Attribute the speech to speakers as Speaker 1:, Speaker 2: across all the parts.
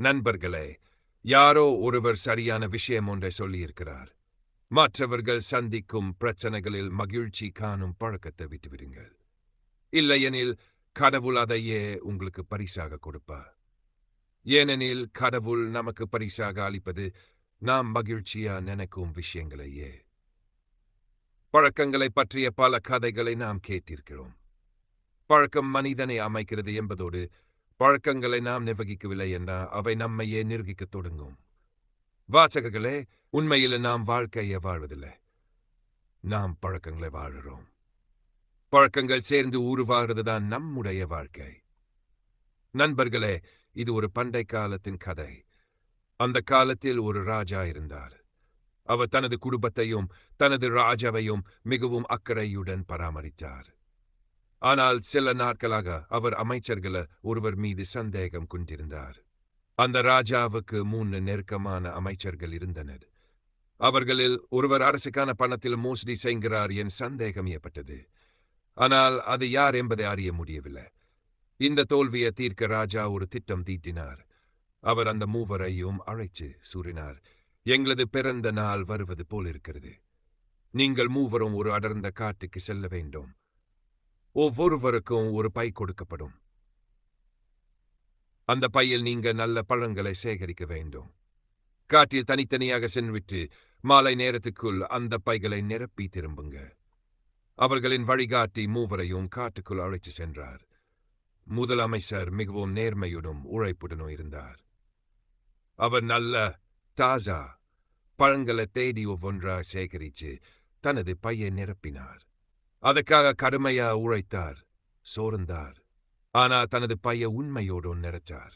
Speaker 1: நண்பர்களே யாரோ ஒருவர் சரியான விஷயம் ஒன்றை சொல்லியிருக்கிறார். மற்றவர்கள் சந்திக்கும் பிரச்சனைகளில் மகிழ்ச்சி காணும் பழக்கத்தை விட்டுவிடுங்கள். இல்லையெனில் கடவுள் அதையே உங்களுக்கு பரிசாக கொடுப்பார். ஏனெனில் கடவுள் நமக்கு பரிசாக அளிப்பது நாம் மகிழ்ச்சியா நினைக்கும் விஷயங்களையே. பழக்கங்களை பற்றிய பல கதைகளை நாம் கேட்டிருக்கிறோம். பழக்கம் மனிதனை அமைக்கிறது என்பதோடு பழக்கங்களை நாம் நிர்வகிக்கவில்லை என்றால் அவை நம்மையே நிர்வகிக்க தொடங்கும். வாசகர்களே உண்மையில் நாம் வாழ்க்கையை வாழ்வதில்லை. நாம் பழக்கங்களை வாழுறோம். பழக்கங்கள் சேர்ந்து உருவாகிறது தான் நம்முடைய வாழ்க்கை. நண்பர்களே இது ஒரு பண்டை காலத்தின் கதை. அந்த காலத்தில் ஒரு ராஜா இருந்தார். அவர் தனது குடும்பத்தையும் தனது ராஜாவையும் மிகவும் அக்கறையுடன் பராமரித்தார். ஆனால் சில நாட்களாக அவர் அமைச்சர்கள ஒருவர் மீது சந்தேகம் கொண்டிருந்தார் அந்த ராஜாவுக்கு மூணு நெருக்கமான அமைச்சர்கள் இருந்தனர். அவர்களில் ஒருவர் அரசுக்கான பணத்தில் மோசடி செய்கிறார் என் சந்தேகம் ஏற்பட்டது. ஆனால் அது யார் என்பதை அறிய முடியவில்லை. இந்த தோல்வியை தீர்க்க ராஜா ஒரு திட்டம் தீட்டினார். அவர் அந்த மூவரையும் அழைச்சு சூறினார் எங்களது பிறந்த நாள் வருவது போல் இருக்கிறது. நீங்கள் மூவரும் ஒரு அடர்ந்த காட்டுக்கு செல்ல வேண்டும். ஒவ்வொருவருக்கும் ஒரு பை கொடுக்கப்படும். அந்த பையில் நீங்க நல்ல பழங்களை சேகரிக்க வேண்டும். காட்டில் தனித்தனியாக சென்றுவிட்டு மாலை நேரத்துக்குள் அந்த பைகளை நிரப்பி திரும்புங்க. அவர்களின் வழிகாட்டி மூவரையும் காட்டுக்குள் அழைத்து சென்றார். முதலமைச்சர் மிகவும் நேர்மையுடன் உழைப்புடனும் இருந்தார். அவர் நல்ல தாஜா பழங்களை தேடி ஒவ்வொன்றாக சேகரித்து தனது பையை நிரப்பினார். அதுக்காக கடுமையா உழைத்தார் சோர்ந்தார். ஆனா தனது பைய உண்மையோடு நினைச்சார்.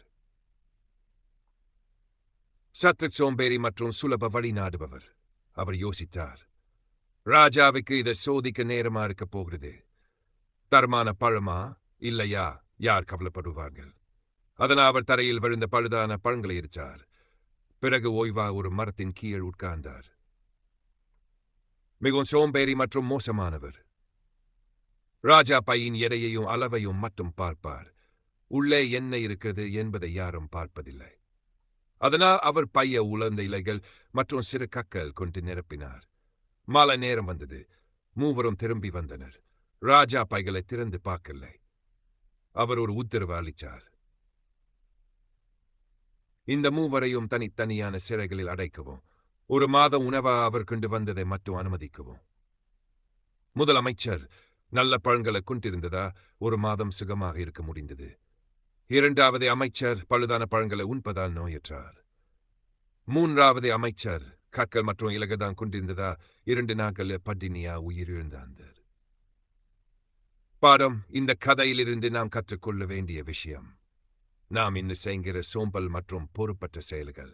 Speaker 1: சத்ரு சோம்பேறி மற்றும் சுலப வழி நாடுபவர். அவர் யோசித்தார் ராஜாவுக்கு இதை சோதிக்க நேரமா இருக்க போகிறது? தரமான பழமா இல்லையா? யார் கவலைப்படுவார்கள்? அதனால் அவர் தரையில் விழுந்த பழுதான பழங்களை எரிச்சார் பிறகு ஓய்வா ஒரு மரத்தின் கீழ் உட்கார்ந்தார். மிகவும் சோம்பேறி மற்றும் மோசமானவர். ராஜா பையின் எடையையும் அளவையும் மட்டும் பார்ப்பார். உள்ளே என்ன இருக்கிறது என்பதை யாரும் பார்ப்பதில்லை. அதனால் அவர் பைய உலர்ந்த இலைகள் மற்றும் சிறு கக்கல் கொண்டு நிரப்பினார். மாலை நேரம் வந்தது. மூவரும் திரும்பி வந்தனர். ராஜா பைகளை திறந்து பார்க்கலை. அவர் ஒரு உத்தரவு அளித்தார் இந்த மூவரையும் தனித்தனியான சிறைகளில் அடைக்கவும். ஒரு மாதம் உணவா அவர் கொண்டு வந்ததை மட்டும் அனுமதிக்கவும். முதலமைச்சர் நல்ல பழங்களை கொண்டிருந்ததா ஒரு மாதம் சுகமாக இருக்க முடிந்தது. இரண்டாவது அமைச்சர் பழுதான பழங்களை உண்பதால் நோயற்றார். மூன்றாவது அமைச்சர் கக்கல் மற்றும் இலகதான் கொண்டிருந்ததா இரண்டு நாட்கள் பட்டினியா உயிரிழந்தார் பாடம் இந்த கதையிலிருந்து நாம் கற்றுக்கொள்ள வேண்டிய விஷயம். நாம் இன்று செய்கிற சோம்பல் மற்றும் பொறுப்பற்ற செயல்கள்.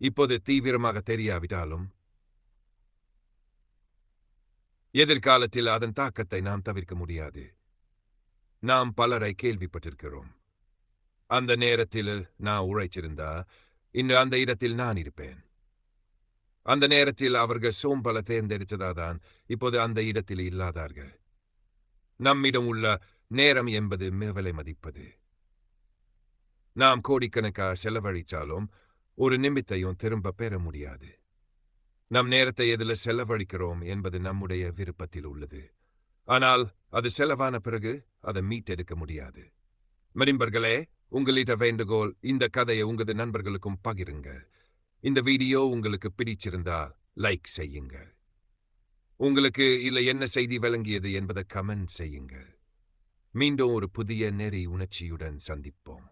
Speaker 1: இப்போது தீவிரமாக தெரியாவிட்டாலும் எதிர்காலத்தில் அதன் தாக்கத்தை நாம் தவிர்க்க முடியாது. நாம் பலரை கேள்விப்பட்டிருக்கிறோம். அந்த நேரத்தில் நான் உழைச்சிருந்தா இன்று அந்த இடத்தில் நான் இருப்பேன். அந்த நேரத்தில் அவர்கள் சோம்பல தேர்ந்தெடுத்ததாதான் இப்போது அந்த இடத்தில் இல்லாதார்கள். நம்மிடம் உள்ள நேரம் என்பது மிகவிலை மதிப்பது. நாம் கோடிக்கணக்காக செலவழித்தாலும் ஒரு நிமித்தையும் திரும்ப பெற முடியாது. நம் நேரத்தை எதில் செலவழிக்கிறோம் என்பது நம்முடைய விருப்பத்தில் உள்ளது. ஆனால் அது செலவான பிறகு அதை மீட்டெடுக்க முடியாது. மரிம்பர்களே உங்களிட வேண்டுகோள் இந்த கதையை உங்களது நண்பர்களுக்கும் பகிருங்க. இந்த வீடியோ உங்களுக்கு பிடிச்சிருந்தா லைக் செய்யுங்க. உங்களுக்கு இல்லை என்ன செய்தி விளங்கியது என்பதை கமெண்ட் செய்யுங்க. மீண்டும் ஒரு புதிய நெறி உணர்ச்சியுடன் சந்திப்போம்.